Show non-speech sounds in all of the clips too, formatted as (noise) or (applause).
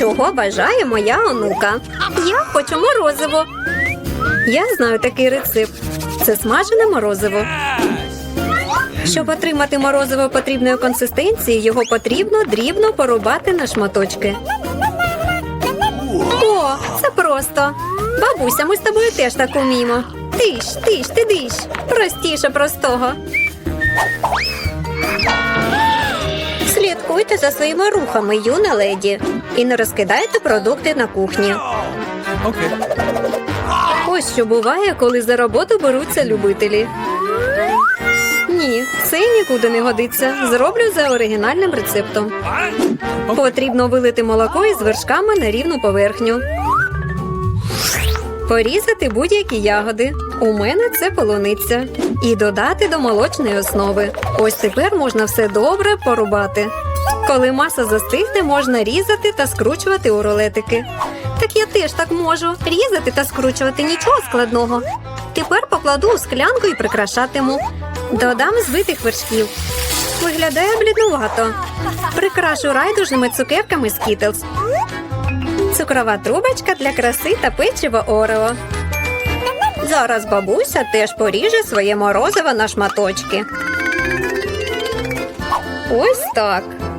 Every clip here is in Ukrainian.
Чого бажає моя онука? Я хочу морозиво. Я знаю такий рецепт. Це смажене морозиво. Щоб отримати морозиво потрібної консистенції, його потрібно дрібно порубати на шматочки. О, це просто. Бабуся, ми з тобою теж так уміємо. Тиш, тиш, ти диш. Простіше простого. Слідкуйте за своїми рухами, юна леді, і не розкидайте продукти на кухні. Ось що буває, коли за роботу беруться любителі. Ні, це нікуди не годиться. Зроблю за оригінальним рецептом. Потрібно вилити молоко із вершками на рівну поверхню. Порізати будь-які ягоди. У мене це полуниця. І додати до молочної основи. Ось тепер можна все добре порубати. Коли маса застигне, можна різати та скручувати у рулетики. Так я теж так можу. Різати та скручувати нічого складного. Тепер покладу у склянку і прикрашатиму. Додам збитих вершків. Виглядає бліднувато. Прикрашу райдужними цукерками Skittles. Цукрова трубочка для краси та печиво Орео. Зараз бабуся теж поріже своє морозиво на шматочки. Ось так.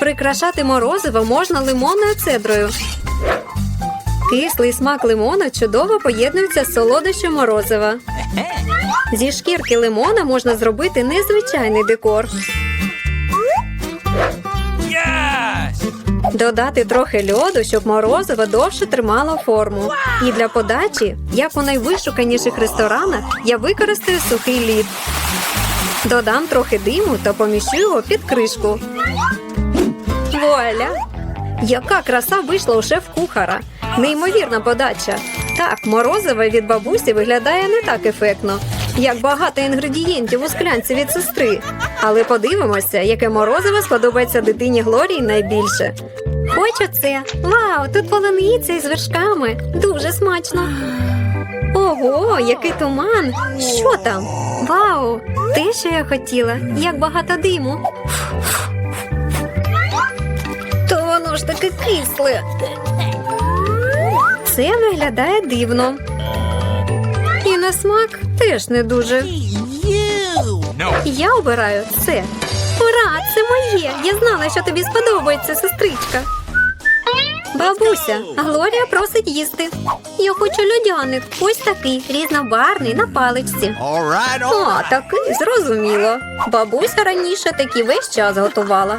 Прикрашати морозиво можна лимонною цедрою. Кислий смак лимона чудово поєднується з солодощем морозива. Зі шкірки лимона можна зробити незвичайний декор. Додати трохи льоду, щоб морозиво довше тримало форму. І для подачі, як у найвишуканіших ресторанах, я використаю сухий лід. Додам трохи диму та поміщу його під кришку. Вуаля! Яка краса вийшла у шеф-кухара! Неймовірна подача. Так, морозиво від бабусі виглядає не так ефектно, як багато інгредієнтів у склянці від сестри. Але подивимося, яке морозиво сподобається дитині Глорії найбільше. Хочу це. Вау, тут полуниця із вершками. Дуже смачно. Ого, який туман! Що там? Вау! Те, що я хотіла, як багато диму. То воно ж таке кисле. Це виглядає дивно. І на смак теж не дуже. Я обираю це. Ура, це моє! Я знала, що тобі сподобається, сестричка. Бабуся, Глорія просить їсти. Я хочу льодяник. Ось такий різнобарний на паличці. О, такий зрозуміло. Бабуся раніше такі весь час готувала.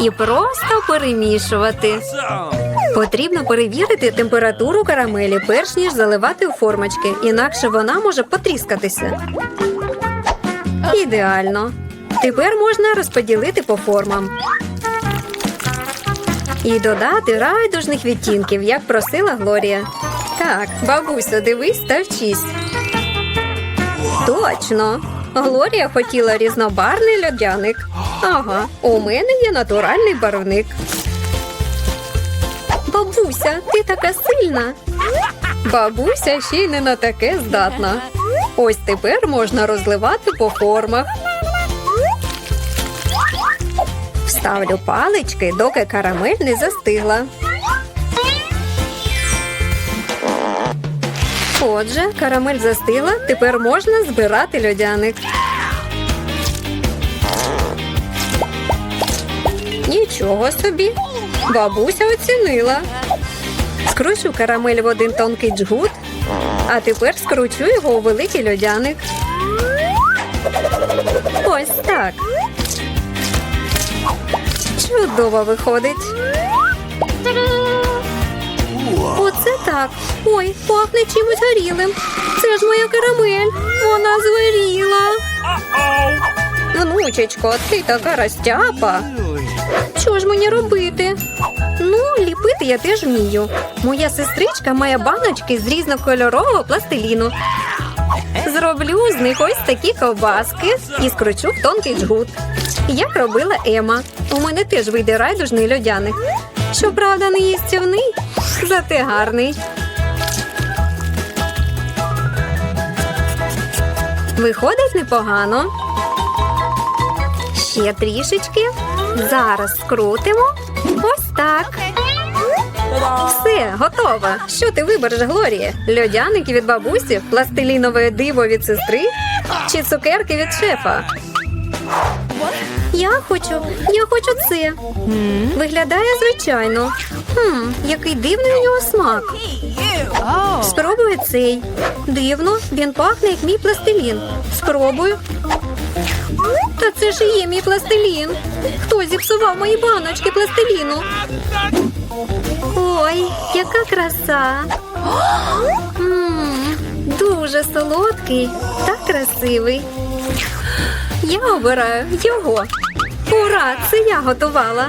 І просто перемішувати. Потрібно перевірити температуру карамелі, перш ніж заливати у формочки, інакше вона може потріскатися. Ідеально. Тепер можна розподілити по формам. І додати райдужних відтінків, як просила Глорія. Так, бабусю, дивись та вчись. Точно. Глорія хотіла різнобарний льодяник. Ага, у мене є натуральний барвник. Бабуся, ти така сильна. Бабуся ще й не на таке здатна. Ось тепер можна розливати по формах. Вставлю палички, доки карамель не застигла. Отже, карамель застигла, тепер можна збирати льодяник. Нічого собі. Бабуся оцінила. Скручу карамель в один тонкий джгут, а тепер скручу його у великий льодяник. Ось так. Чудово виходить. Оце так. Ой, пахне чимось горілим. Це ж моя карамель. Вона згоріла. Внучечко, ти така розтяпа. Що ж мені робити? Ну, ліпити я теж вмію. Моя сестричка має баночки з різнокольорового пластиліну. Зроблю з них ось такі ковбаски і скручу в тонкий джгут. Як робила Ема. У мене теж вийде райдужний льодяник. Щоправда, не їстівний, зате гарний. Виходить непогано. Ще трішечки. Зараз скрутимо. Ось так. Все, готово. Що ти вибереш, Глорія? Льодяники від бабусі, пластилінове диво від сестри чи цукерки від шефа? Я хочу, я хочу це. Виглядає звичайно. Хм, який дивний у нього смак. Спробую цей. Дивно, він пахне як мій пластилін. Спробую. Та це ж і є мій пластилін. Хто зіпсував мої баночки пластиліну? Ой, яка краса! М, Дуже солодкий та красивий. Я обираю його. Ура! Це я готувала.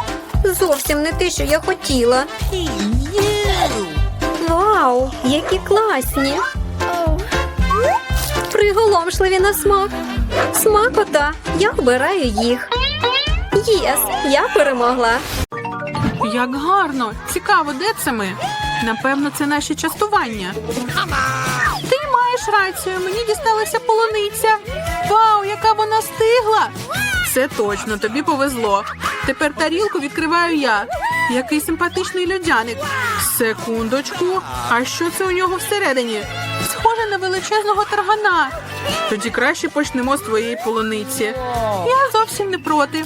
Зовсім не те, що я хотіла. Вау, які класні! Приголомшливі на смак. Смакота, я обираю їх. Єс, я перемогла. Як гарно! Цікаво, де це ми? Напевно, це наші частування. Ти маєш рацію, мені дісталася полуниця. Вау, яка вона стигла! Це точно, тобі повезло. Тепер тарілку відкриваю я. Який симпатичний льодяник. Секундочку. А що це у нього всередині? Схоже на величезного таргана. Тоді краще почнемо з твоєї полуниці. Я зовсім не проти.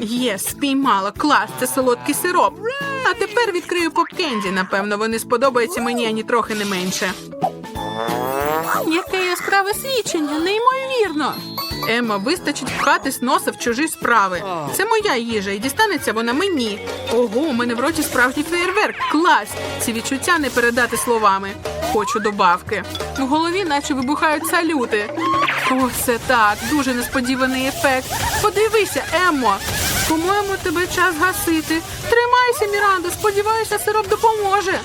Є, спіймала. Клас, це солодкий сироп. А тепер відкрию попкенді. Напевно, вони сподобаються мені ані трохи не менше. Яке яскраве свідчення, неймовірно. Емма, вистачить пхатись носа в чужі справи. Це моя їжа, і дістанеться вона мені. Ого, у мене в роті справжній феєрверк. Клас! Ці відчуття не передати словами. Хочу добавки. В голові наче вибухають салюти. О, це так, дуже несподіваний ефект. Подивися, Еммо. По-моєму, тебе час гасити. Тримайся, Мірандо, сподіваюся, сироп допоможе.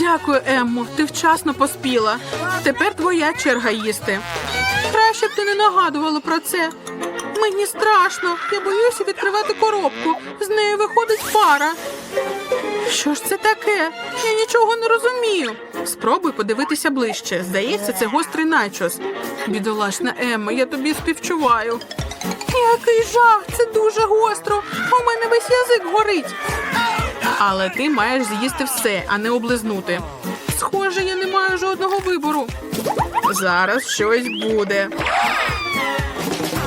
Дякую, Еммо. Ти вчасно поспіла. Тепер твоя черга їсти. Краще б ти не нагадувала про це. Мені страшно. Я боюся відкривати коробку. З нею виходить пара. Що ж це таке? Я нічого не розумію. Спробуй подивитися ближче. Здається, це гострий начос. Бідолашна Емма, я тобі співчуваю. Який жах! Це дуже гостро. У мене весь язик горить. Але ти маєш з'їсти все, а не облизнути. Схоже, я не маю жодного вибору. Зараз щось буде.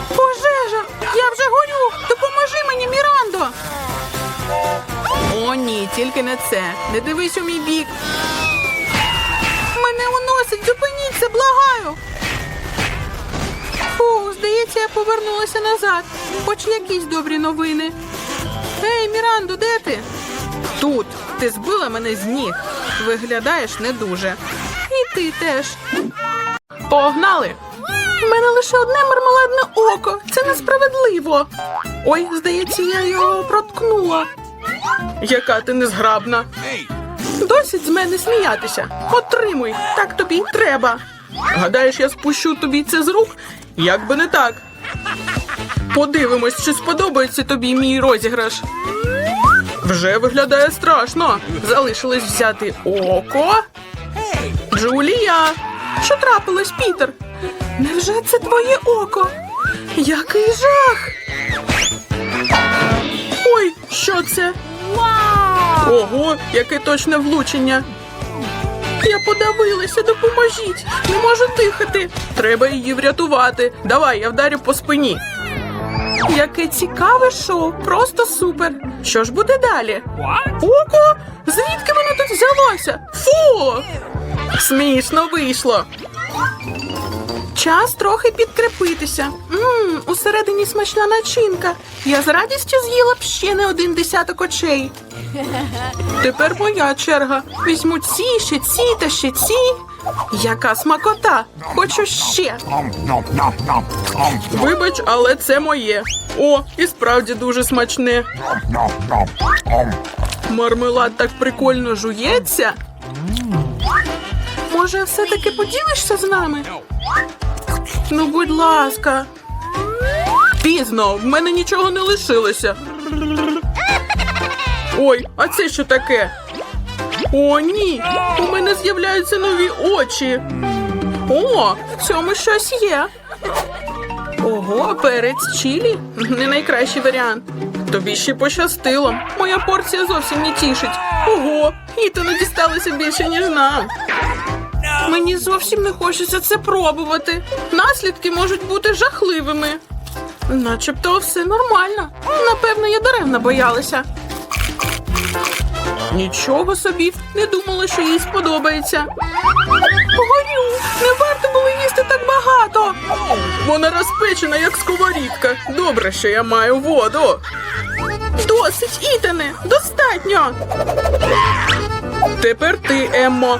Пожежа! Я вже горю! Допоможи мені, Мірандо! О, ні, тільки не це. Не дивись у мій бік. Мене уносить, зупиніться, благаю. Здається, я повернулася назад. Хоч якісь добрі новини. Ей, Мірандо, де ти? Тут. Ти збила мене з ніг. Виглядаєш не дуже. І ти теж. Погнали! У мене лише одне мармеладне око. Це несправедливо. Ой, здається, я його проткнула. Яка ти незграбна. Досить з мене сміятися. Отримуй, так тобі й треба. Гадаєш, я спущу тобі це з рук? Як би не так. Подивимось, чи сподобається тобі мій розіграш. Вже виглядає страшно. Залишилось взяти око. Джулія! Що трапилось, Пітер? Невже це твоє око? Який жах! Ой, що це? Ого, яке точне влучення. Я подавилася, допоможіть. Не можу дихати. Треба її врятувати. Давай, я вдарю по спині. Яке цікаве шоу, просто супер. Що ж буде далі? Око? Звідки воно тут взялося? Фу! Смішно вийшло. Час трохи підкрепитися. Мм, усередині смачна начинка. Я з радістю з'їла б ще не один десяток очей. (laughs) Тепер моя черга. Візьму ці, ще ці та ще ці. Яка смакота! Хочу ще. Вибач, але це моє. О, і справді дуже смачне. Мармелад так прикольно жується. Може, все-таки поділишся з нами? Ну, будь ласка. Пізно, в мене нічого не лишилося. Ой, а це що таке? О, ні! У мене з'являються нові очі. О, в цьому щось є. Ого, перець чилі? Не найкращий варіант. Тобі ще пощастило. Моя порція зовсім не тішить. Ого, і то не дісталося більше, ніж нам. Мені зовсім не хочеться це пробувати. Наслідки можуть бути жахливими. Начебто все нормально. Напевно, я даремно боялася. Нічого собі, не думала, що їй сподобається. Горю, не варто було їсти так багато. Вона розпечена, як сковорідка. Добре, що я маю воду. Досить, Ітане, достатньо. Тепер ти, Еммо.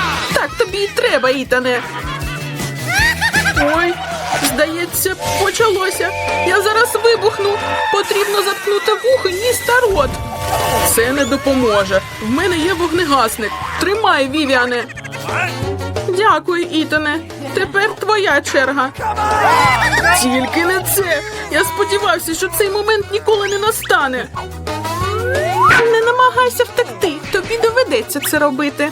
Так тобі й треба, Ітане. Ой, здається, почалося. Я зараз вибухну. Потрібно заткнути вухо, ніс та рот. Це не допоможе. В мене є вогнегасник. Тримай, Вівіане. Дякую, Ітане. Тепер твоя черга. Тільки не це. Я сподівався, що цей момент ніколи не настане. Не намагайся втекти. Тобі доведеться це робити.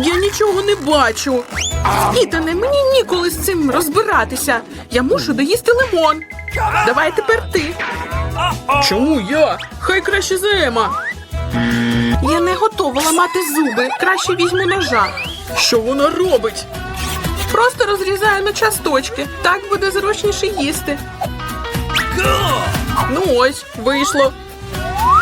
Я нічого не бачу. Ітане, мені ніколи з цим розбиратися. Я мушу доїсти лимон. Давай тепер ти. Чому я? Хай краще за Ема. Я не готова ламати зуби. Краще візьму ножа. Що вона робить? Просто розрізаю на часточки. Так буде зручніше їсти. Ну ось, вийшло.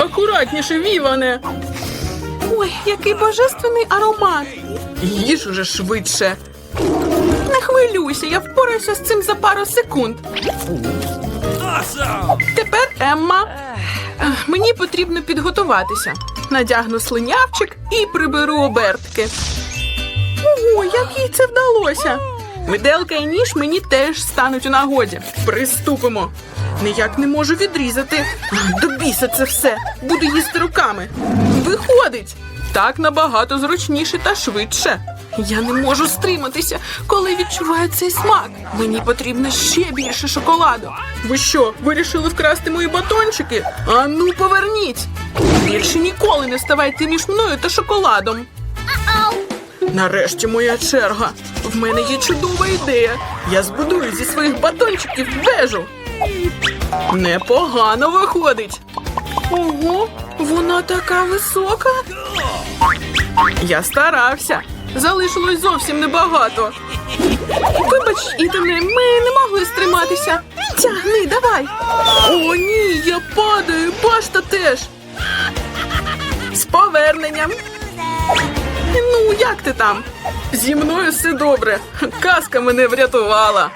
Акуратніше, Віване. Ой, який божественний аромат. Їж уже швидше. Не хвилюйся, я впораюся з цим за пару секунд. Тепер Емма. Мені потрібно підготуватися. Надягну слинявчик і приберу обертки. Ого, як їй це вдалося? Виделка і ніж мені теж стануть у нагоді. Приступимо. Ніяк не можу відрізати. До біса це все. Буду їсти руками. Виходить. Так набагато зручніше та швидше. Я не можу стриматися, коли відчуваю цей смак. Мені потрібно ще більше шоколаду. Ви що, вирішили вкрасти мої батончики? А ну поверніть! Більше ніколи не ставайте між мною та шоколадом. Нарешті моя черга. В мене є чудова ідея. Я збудую зі своїх батончиків вежу. Непогано виходить. Ого, вона така висока. Я старався. Залишилось зовсім небагато. Вибач, Ітане, ми не могли стриматися. Тягни, давай. О, ні, я падаю, башта теж. З поверненням. Ну, як ти там? Зі мною все добре. Казка мене врятувала.